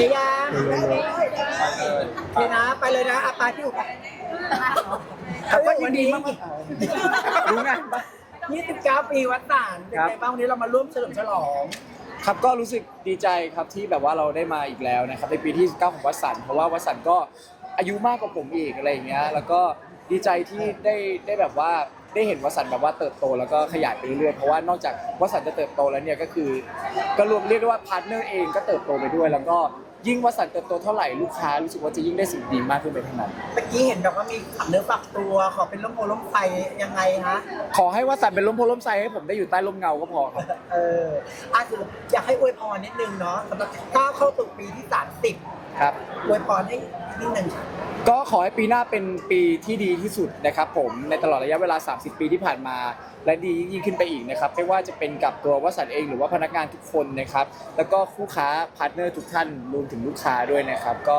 เฮียโอเคนะ ไปเลยนะอาปาที่อยู่ไปครับก็ยินดีมากรู้งานปะ 29 ปีวัดต่านเป็นครับไงบ้างวันนี้เรามาร่วมเฉลิมฉลอง ครับก็รู้สึกดีใจครับที่แบบว่าเราได้มาอีกแล้วนะครับในปีที่ 19 ของวัดสันเพราะว่าวัดสันก็อายุมากกว่าผมอีกอะไรอย่างเงี้ยแล้วก็ดีใจที่ได้ได้แบบว่าได้เห็นวัดสันแบบว่าเติบโตแล้วก็ขยายไปเรื่อยๆเพราะว่านอกจากวัดสันจะเติบโตแล้วเนี่ยก็คือก็รวมเรียกได้ว่าพาร์ทเนอร์เองก็เติบโตไปด้วย แล้วก็ ยิ่งวัดสันเติบโตเท่าไหร่ลูกค้ารู้สึกว่าจะยิ่งได้สิ่งดีมากขึ้นไปเท่านั้น เมื่อกี้เห็นแบบว่ามีขับเนื้อฝักตัวขอเป็นล้มโพล้มไฟยังไงฮะขอให้วัดสันเป็นลมโพลมไซให้ผมได้อยู่ใต้ลมเงาก็พอครับเอออาคืออยากให้อวยพรนิดนึงเนาะสำหรับก้าวเข้าสู่ปีที่ 30 ครับอวยพรให้นิดนึง ก็ขอให้ปีหน้าเป็นปีที่ดีที่สุดนะครับผมในตลอดระยะเวลา 30 ปีที่ผ่านมา และดียิ่งขึ้นไปอีกนะครับไม่ว่าจะเป็นกับตัววสันต์เองหรือว่าพนักงานทุกคนนะครับ แล้วก็คู่ค้าพาร์ทเนอร์ทุกท่านรวมถึงลูกค้าด้วยนะครับ ก็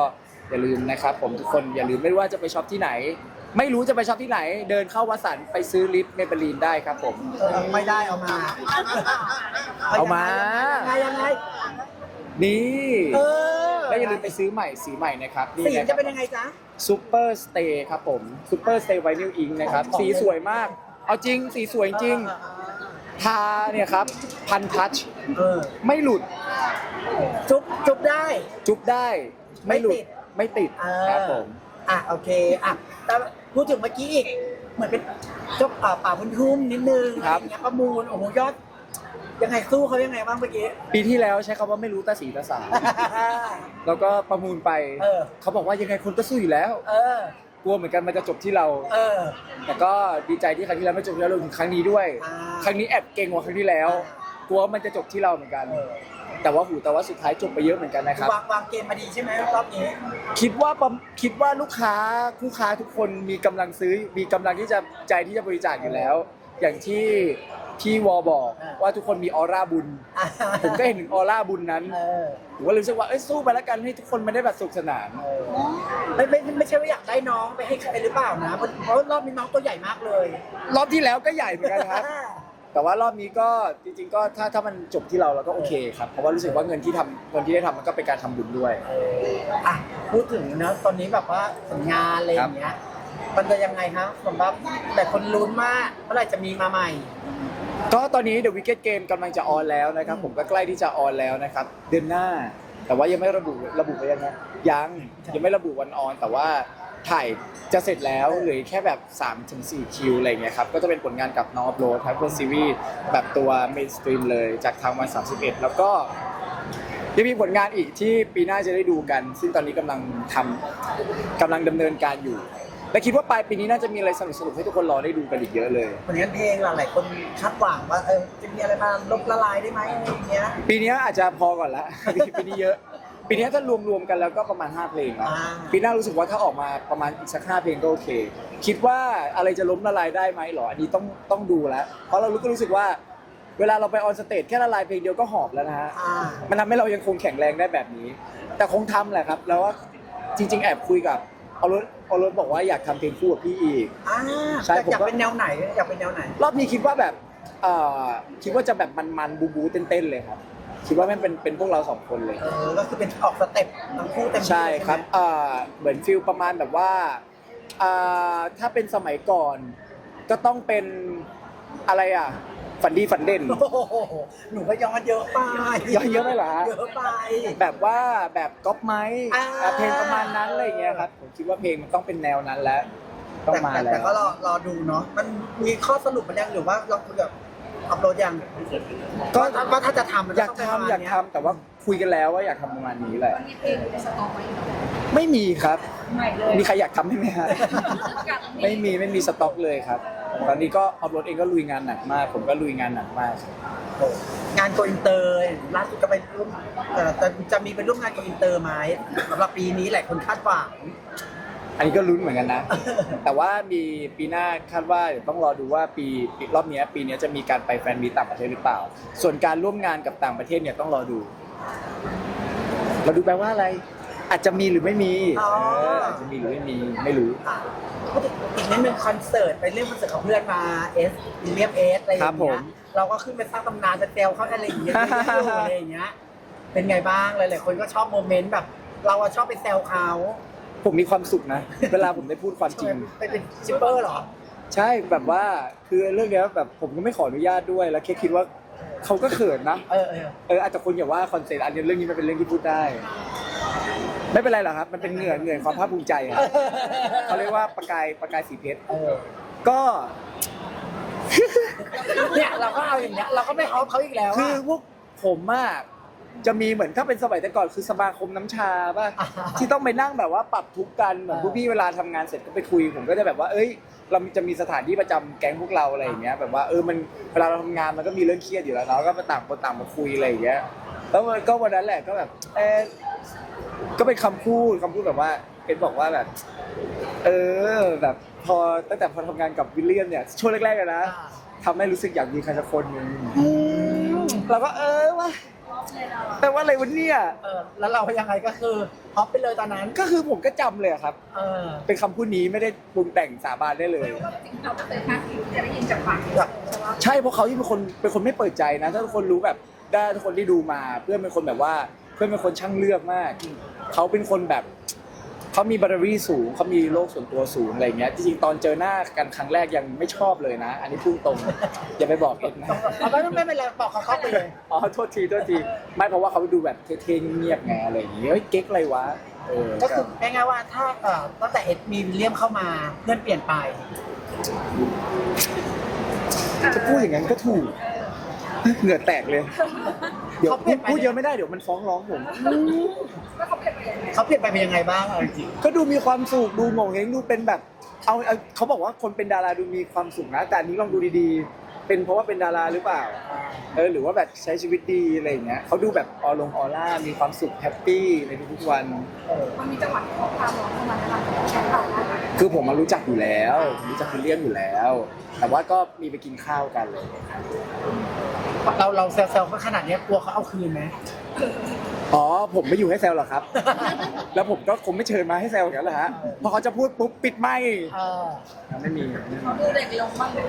อย่าลืมนะครับผมทุกคนอย่าลืมไม่ว่าจะไปช็อปที่ไหน ไม่รู้จะไปช็อปที่ไหน เดินเข้าวสันต์ไปซื้อลิปเมเบลีนได้ครับผมเออไม่ได้เอามาเอามา ยังไงยังไงนี่เออและอย่าลืมไปซื้อใหม่สีใหม่นะครับนี่สีนะคจะรับเป็นยังไงจ๊ะซูเปอร์สเตย์ครับผมซูเปอร์สเตย์ไวนิลอิงนะครับของสีสวยมาก เอาจริง สีสวยจริงทาเนี่ยครับ พันทัชเออไม่หลุดจุ๊บจุ๊บได้ จุ๊บได้ ไม่หลุดไม่ติดเออ ครับผม อะโอเคอะแต่พูดถึงเมื่อกี้อีกเหมือนเป็นเจ้าป่าป่าบุญทุ่มนิดนึงครับ อะไอย่างเงี้ยประมูลโอ้โหยอด ยังไงสู้เขายังไงบ้างเมื่อกี้ ปีที่แล้วใช้คำว่าไม่รู้ตาสีตาสา แล้วก็ประมูลไป เออ เขาบอกว่ายังไงคนก็สู้อยู่แล้ว เออ กลัวเหมือนกันมันจะจบที่เรา เออ แต่ก็ดีใจที่ครั้งที่แล้วไม่จบที่เรารวมถึงครั้งนี้ด้วย อ่าครั้งนี้แอบเก่งกว่าครั้งที่แล้วกลัวมันจะจบที่เราเหมือนกัน เออแต่ว่าหูแต่ว่าสุดท้ายจบไปเยอะเหมือนกันนะครับ วางวางเกมมาดีใช่ไหมรอบนี้ คิดว่าประคิดว่าลูกค้าคู่ค้าทุกคนมีกำลังซื้อ มีกำลังที่จะใจที่จะบริจาคอยู่แล้ว อย่างที่ พี่วอบอกอ่า ว่าทุกคนมีออร่าบุญอะผมก็เห็นถึงออร่าบุญนั้นเออผมก็เลยรู้สึกว่าเอ้ยสู้ไปแล้วกันให้ทุกคนมันได้แบบสนุกสนาน เออไม่ไม่ไม่ใช่ว่าอยากได้น้องไปให้ใครหรือเปล่านะเพราะเพราะรอบนี้น้องตัวใหญ่มากเลยรอบที่แล้วก็ใหญ่เหมือนกันครับ แต่ว่ารอบนี้ก็จริงๆก็ถ้าถ้ามันจบที่เราเราก็โอเคครับ เพราะว่ารู้สึกว่าเงินที่ทำเงินที่ได้ทำมันก็เป็นการทำบุญด้วย เอออะพูดถึงเนอะตอนนี้แบบว่าผลงานอะไรอย่างเงี้ย มันจะยังไงครับสำหรับแต่คนลุ้นมากเมื่อไหร่จะมีมาใหม่ ก็ตอนนี้ The Wicked Game กำลังจะออนแล้วนะครับ ผมก็ใกล้ที่จะออนแล้วนะครับ เดือนหน้า แต่ว่ายังไม่ระบุระบุไปยังไงยังยังไม่ระบุวันออน แต่ว่าถ่ายจะเสร็จแล้วเหลือแค่แบบ3ถึง4คิวอะไรเงี้ยครับก็จะเป็นผลงานกับน้องอัพโหลดทั้งเป็นซีรีส์แบบตัวเมนสตรีมเลยจากทางวัน 31 แล้วก็ยังมีผลงานอีกที่ปีหน้าจะได้ดูกัน ซึ่งตอนนี้กำลังทำกำลังดำเนินการอยู่ และคิดว่าปลายปีนี้น่าจะมีอะไรสนุกๆให้ทุกคนรอได้ดูกันอีกเยอะเลย ผลงานเพลงหลายๆคนคาดหวังว่าเออจะมีอะไรมาลบละลายได้ไหมอะไรอย่างเงี้ย ปีนี้อาจจะพอก่อนละ ปีนี้เยอะ ปีนี้ถ้ารวมๆกันแล้วก็ประมาณ 5 เพลงแล้วอ่า ปีหน้ารู้สึกว่าถ้าออกมาประมาณอีกสักห้าเพลงก็โอเค คิดว่าอะไรจะล้มละลายได้ไหมหรอ อันนี้ต้องต้องดูแล้ว เพราะเรารู้ก็รู้สึกว่า เวลาเราไปออนสเตจแค่ละลายเพลงเดียวก็หอบแล้วนะฮะ อ่า มันทำให้เรายังคงแข็งแรงได้แบบนี้ แต่คงทำแหละครับ แล้วว่าจริง ๆ แอบคุยกับ ออรสออรสบอกว่าอยากทำเพลงคู่กับพี่อีก อ่าใช่แต่ผมอยากก็ เป็นแนวไหนอยากเป็นแนวไหน รอบนี้คิดว่าแบบเอ่อคิดว่าจะแบบมันๆบูบูเต้นๆเลยครับ คิดว่าแม่งเป็นเป็นพวกเราสองคนเลย เออก็คือเป็นออกสเต็ปทั้งคู่เต็มที่ใช่เลยครับไหมเอ่อเหมือนฟิลประมาณแบบว่าอ่าถ้าเป็นสมัยก่อนก็ต้องเป็นอะไรอะ ฝันดีฝันเด่น โอ้โหหนูก็ย้อนเยอะไปย้อนเยอะไหมเหรอฮะ เยอะไป แบบว่าแบบก๊อปไม้อ่า อะเพลงประมาณนั้นอะไรอย่างเงี้ยครับผมคิดว่าเพลงมันต้องเป็นแนวนั้นแล้วต้องมาแต่แล้แต่วก็รอรอดูเนาะมันมีข้อสรุปมันยังหรือว่าเราคุยกับอัพโหลดยังก็ ว่าว่าถ้าจะทำมันอยากต้งเป็นประมทำณอยากเนี้ทำแต่ว่าคุยกันแล้วว่าอยากทำประมาณนี้แหละมันมีเพลงอยู่ในสต็อกไว้อยู่แล้วไม่มีครับ ใหม่เลยมีใครอยากทำให้ไหมฮะกับไม่มีไม่มีสต็อกเลยครับ ตอนนี้ก็ออฟโรดเองก็ลุยงานหนักมาก ผมก็ลุยงานหนักมากงานโกอินเตอร์ล่าสุดก็ไปร่วมเอ่อจะจะมีไปร่วมงานโกอินเตอร์ไหมสำหรับปีนี้หลายคนคาดหวัง อันนี้ก็ลุ้นเหมือนกันนะ แต่ว่ามีปีหน้าคาดว่าเดี๋ยวต้องรอดูว่าปีปีรอบเนี้ยปีเนี้ยจะมีการไปแฟนมีตต่างประเทศหรือเปล่า ส่วนการร่วมงานกับต่างประเทศเนี่ยต้องรอดูเราดูแปลว่าอะไร อาจจะมีหรือไม่มีอ๋อ เอออาจจะมีหรือไม่มีไม่รู้อะพูดถึงอีกนิดนึงคอนเสิร์ตไปเล่นคอนเสิร์ตกับเพื่อนมาเอสเรียบเอสอะไรอย่างครับผเงี้ม ยเราก็ขึ้นไปสร้างตำนานจะเซลเขาอะไรอย่างเงี้ยอะไรอย่างเงี้ยเป็นไงบ้างหลายๆคนก็ชอบโมเมนต์แบบ เราอะชอบไปแซวเขาผมมีความสุขนะ เวลาผมได้พูดความจริง ไปเป็นชิปเปอร์เหรอ ใช่แบบว่าคือเรื่องเนี้ยแบบผมก็ไม่ขออนุญาตด้วยแล้วแค่คิดว่าเขาก็เขินนะเออเออเอออาจจะคนอย่าว่าคอนเซ็ปต์อันนี้เรื่องนี้มันเป็นเรื่องที่พูดได้ ไม่เป็นไรหรอกครับ มันเป็นเหงื่อเหงื่อความภาคภูมิใจอะเขาเรียกว่าประกายประกายสีเพชรเออก็ เนี่ยเราก็เอาอย่างเงี้ยเราก็ไม่เขาเขาอีกแล้วคืออะพวกผมอะจะมีเหมือนถ้าเป็นสมัยแต่ก่อนคือสมาคมน้ำชาป่ะอ่าที่ต้องไปนั่งแบบว่าปรับทุกข์กันเหมือนอ่าพวกพี่เวลาทำงานเสร็จก็ไปคุยผมก็จะแบบว่า เอ้ย เราจะมีสถานที่ประจำแก๊งพวกเราอะไรอย่างเงี้ยแบบว่าเออมันเวลาเราทำงานมันก็มีเรื่องเครียดอยู่แล้วเนาะก็มาต่างคนต่างมาคุยอะไรอย่างเงี้ยแล้วมันก็วันนั้นแหละก็แบบเออ ก็เป็นคำพูดคำพูดแบบว่าเป็นบอกว่าแบบ เออ แบบพอตั้งแต่พอทำงานกับวิลเลียมเนี่ยช่วงแรกๆอะนะอ่าทำให้รู้สึกอยากมีใครสักคนหนึงเราก็เออว่าแต่ว่าอะไรวันนี้เออแล้วเรายังไงก็คือฮอปไปเลยตอนนั้นก็คือผมก็จำเลยอะครับ เออเป็นคำพูดนี้ไม่ได้ปรุงแต่งสาบานได้เลย จริงๆเราก็เคยคาดคิดจะได้ยินจากปากแบบใช่ไหมใช่เพราะเขาที่เป็นคนเป็นคนไม่เปิดใจนะ ถ้าทุกคนรู้แบบได้ทุกคนที่ดูมา เพื่อนเป็นคนแบบว่า เพื่อนเป็นคนช่างเลือกมาก เขาเป็นคนแบบเขามีบารมีสูงเขามีโลกส่วนตัวสูงอะไรเงี้ยจริงๆตอนเจอหน้ากันครั้งแรกยังไม่ชอบเลยนะ อันนี้พูดตรงอย่าไปบอกเอ็ดนะเอาไม่ไม่เป็นไรบอกเขาเข้าไปเลยอ๋อโทษทีโทษทีไม่เพราะว่าเขาดูแบบเท่ๆเงียบๆไงอะไรอย่างเงี้ยเฮ้ยเก๊กอะไรวะเออก็คือง่ายๆว่าถ้าเอ่อตั้งแต่เอ็ดมีวิลเลียมเข้ามาเพื่อนเปลี่ยนไปจะพูดอย่างนั้นก็ถูกเหงื่อแตกเลย เดี๋ยวพูดพูดเยอะไม่ได้เดี๋ยวมันฟ้องร้องผม แล้วเขาเปลี่ยนไปยังไงเขาเปลี่ยนไปเป็นยังไงบ้างเอาจริงก็ดูมีความสุขดูโงงเฮงดูเป็นแบบเอาเอาเขาบอกว่าคนเป็นดาราดูมีความสุขนะแต่อันนี้ลองดูดีๆ เป็นเพราะว่าเป็นดาราหรือเปล่าเออหรือว่าแบบใช้ชีวิตดีอะไรอย่างเงี้ยเขาดูแบบออลงออร่ามีความสุขแฮปปี้ในทุกๆวันเออมันมีจังหวะที่เขาพาน้องเข้ามาในร้านแชร์เราได้ไหมคือผมมารู้จักอยู่แล้วผมรู้จักคุณเลี่ยมอยู่แล้ว แต่ว่าก็มีไปกินข้าวกันเลย เราเราแซวๆเขาขนาดเนี้ยกลัวเขาเอาคืนไหมอ๋อผมไม่อยู่ให้แซวหรอกครับ แล้วผมก็คงไม่เชิญมาให้แซวอย่างนั้นแหละฮะพอเขาจะพูดปุ๊บปิดไม่เออไม่มีเขาดูเด็กลงบ้างเลย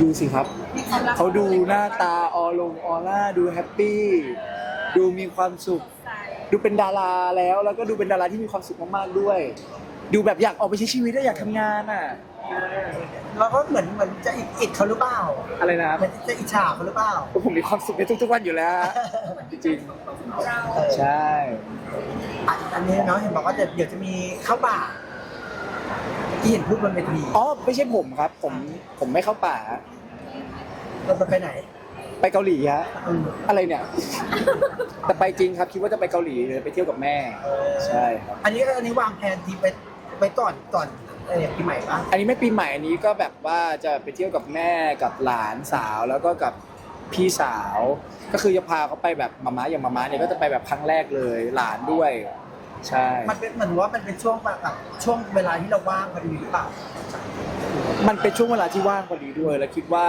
ดูสิครับมีความรักเขาดูหน้าตาออลงออร่าดูแฮปปี้ดูมีความสุขใจดูเป็นดาราแล้วแล้วก็ดูเป็นดาราที่มีความสุขมากๆด้วย ดูแบบอยากออกไปใช้ชีวิตและอยากทำงานอะ เราก็เหมือนเหมือนจะอิดอิดเขาหรือเปล่าอะไรนะครับเหมือนจะอิจฉาเขาหรือเปล่าผมมีความสุขในทุกๆวันอยู่แล้วฮะจริงของเราๆใช่อะอันนี้เนาะเห็นบอกว่าเดี๋ยวเดี๋ยวจะมีเข้าป่าที่เห็นพูดบนเวทีอ๋อไม่ใช่ผมครับ ผมผมไม่เข้าป่า เราจะไปไหนไปเกาหลีฮะอืมอะไรเนี่ย แต่ไปจริงครับคิดว่าจะไปเกาหลีเลยไปเที่ยวกับแม่ ใช่ครับ อันนี้อันนี้วางแผนทีไปไปก่อนก่อน เออปีใหม่ปะอันนี้ไม่ปีใหม่อันนี้ก็แบบว่าจะไปเที่ยวกับแม่กับหลานสาวแล้วก็กับพี่สาว ก็คือจะพาเขาไปแบบมาม้าอย่างมาม้าเนี่ยก็จะไปแบบครั้งแรกเลยหลานด้วย ใช่มันเป็นเหมือนว่ามันเป็นช่วงแบบช่วงเวลาที่เราว่างพอดีหรือเปล่ามันเป็นช่วงเวลาที่ว่างพอดีด้วย แล้วคิดว่า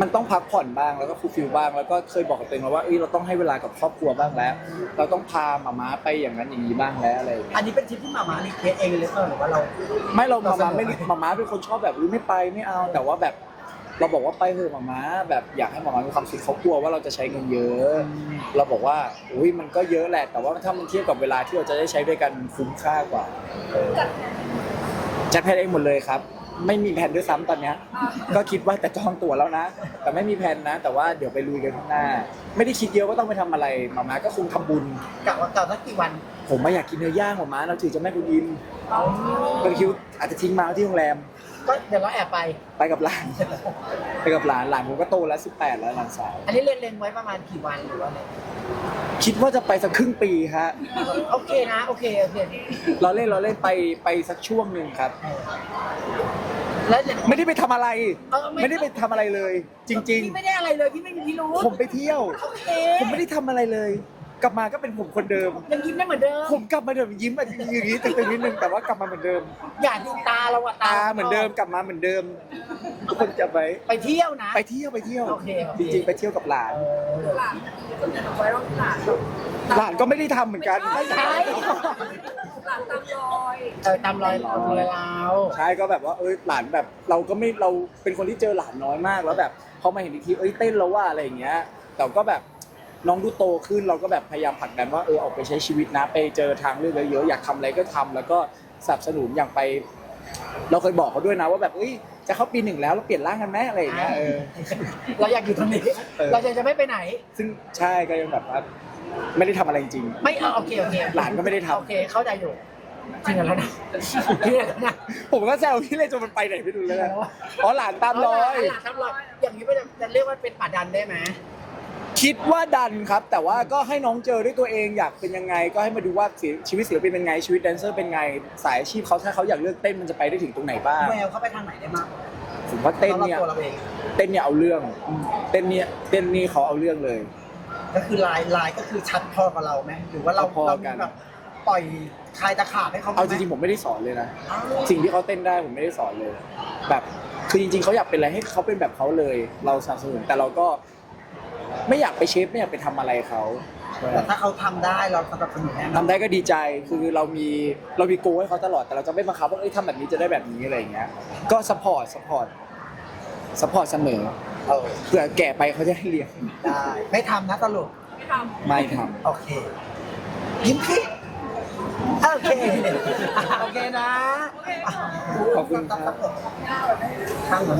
มันต้องพักผ่อนบ้างแล้วก็ฟูลฟิลบ้าง แล้วก็เคยบอกกับตัวเองแล้วว่าเอ้ยเราต้องให้เวลากับครอบครัวบ้างแล้ว เราต้องพามาม้าไปอย่างนั้นอย่างนี้บ้างแล้วอะไรอย่างเงี้ยอันนี้เป็นทริปที่มามารีเควสเองเลยเปล่าหรือว่าเรา ไม่เราเรามาเสนม้าอไม่มาม้าเป็นคนชอบแบบอุ๊ยไม่ไปไม่เอา แต่ว่าแบบเราบอกว่าไปเถอะมาม้าแบบอยากให้มาม้ามีความสุขเขากลัวว่าเราจะใช้เงินเยอะ เราบอกว่าอุ้ยมันก็เยอะแหละ แต่ว่าถ้ามันเทียบกับเวลาที่เราจะได้ใช้ด้วยกันคุ้มค่ากว่า จัดแผนจัดแพลนเองหมดเลยครับ ไม่มีแผนด้วยซ้ำตอนเนี้ยอ่าก็คิดว่าแต่จองตั๋วแล้วนะ แต่ไม่มีแผนนะ แต่ว่าเดี๋ยวไปลุยกันข้างหน้า ไม่ได้คิดเยอะว่าต้องไปทำอะไรมาม้าก็คงทำบุญ กะว่าเก่าสักกี่วันผมไม่อยากกินเนื้อย่างมาม้าเราถือจะแม่กุนอิมบางคิวอาจจะทิ้งมาที่โรงแรม ก็เดี๋ยวเราแอบไป ไปกับหลาน ไปกับหลานหลานผมก็โตแล้ว 18 แล้วหลานสาวอันนี้เล็งเล็งไว้ประมาณกี่วันหรือว่าอะไร คิดว่าจะไปสักครึ่งปีฮะโอเคนะ โอเค โอเค เราเล่นเราเล่นไปไปสักช่วงหนึ่งครับเออแล้วเดี๋ยวไม่ได้ไปทำอะไร เออไม่ ไม่ได้ไปทำอะไรเลย จริง พี่ไม่ได้อะไรเลยพี่ไม่มีพิรุธๆ ผมไปเที่ยว โอเคผมไม่ได้ทำอะไรเลย กลับมาก็เป็นผมคนเดิม ยังยิ้มได้เหมือนเดิมผมกลับมาเดิมยิ้มอะอย่างนี้ตึงๆนิดนึงแต่ว่ากลับมาเหมือนเดิม อย่าดูตาเราอะตาเหมือนเดิมกลับมาเหมือนเดิมทุกคนจำไว้ไปเที่ยวนะ ไปเที่ยวไปเที่ยว โอเคโอเค จริงๆไปเที่ยวกับหลานเออหลานคนเดียวเอาไว้รอบหลานหลานก็ไม่ได้ทำเหมือนกันไม่ใช่ หลานตามรอยเออตามรอยตามรอยเราใช่ก็แบบว่าเอ้ยหลานแบบเราก็ไม่เราเป็นคนที่เจอหลานน้อยมากแล้วแบบพอมาเห็นอีกทีเอ้ยเต้นแล้วว่าอะไรอย่างเงี้ยแต่ก็แบบ น้องดูโตขึ้นเราก็แบบพยายามผลักดันว่าเออออกไปใช้ชีวิตนะ ไปเจอทางเลือกเยอะๆอยากทำอะไรก็ทำแล้วก็สนับสนุนอย่างไป เราเคยบอกเขาด้วยนะว่าแบบเอ้ยจะเข้าปีหนึ่งแล้วเราเปลี่ยนร่างกันไหมอะไรอย่างเงี้ยเออ เราอยากอยู่ตรงนี้ เออ เราจะจะไม่ไปไหน ซึ่งใช่ก็ยังแบบว่าไม่ได้ทำอะไรจริง ไม่เอาโอเคโอเคหลานก็ไม่ได้ทำ โอเคเข้าใจอยู่จริงแล้วนะจริงแล้วนะผมก็แซวพี่เลยจนมันไปไหนไม่รู้เลยนะอ๋อหลานตามรอย หลานตามรอยอย่างนี้จะจะเรียกว่าเป็นป่าดันได้ไหม คิดว่าดันครับ แต่ว่าก็ให้น้องเจอด้วยตัวเองอยากเป็นยังไง ก็ให้มาดูว่าศิลป์ชีวิตศิลปินเป็นไงชีวิตแดนเซอร์เป็นไงสายอาชีพเขาถ้าเขาอยากเลือกเต้นมันจะไปได้ถึงตรงไหนบ้างแววเข้าไปทางไหนได้มากผมว่าเต้นเนี่ยสำหรับตัวเราเองเต้นเนี่ยเอาเรื่องเต้นเนี่ยเต้นนี่เขาเอาเรื่องเลย ก็คือลายลายก็คือชัดพอกับเราไหมหรือว่าเราพอๆเรากันแบบปล่อยคลายตะขาบให้เขาไหมเอาจริงๆผมไม่ได้สอนเลยนะอ้าวสิ่งที่เขาเต้นได้ผมไม่ได้สอนเลย แบบคือจริงๆเขาอยากเป็นอะไรให้เขาเป็นแบบเขาเลย เราสนับสนุนแต่เราก็ ไม่อยากไปเชฟไม่อยากไปทำอะไรเขาแต่ถ้าเขาทำได้เราสนับสนุนแน่นอนทำได้ก็ดีใจคือเรามีเรามีโกลให้เขาตลอดแต่เราจะไม่บังคับว่าเอ้ยทำแบบนี้จะได้แบบนี้อะไรอย่างเงี้ยก็สปอร์ตสปอร์ตสปอร์ตเสมอเออเผื่อแก่ไปเขาจะให้เลี้ยงได้ ไม่ทำนะตลกไม่ทำ ไม่ทโอเค ยิ้มพี่โอเคอะโอเคนะขอบคุณครับข้างหลัง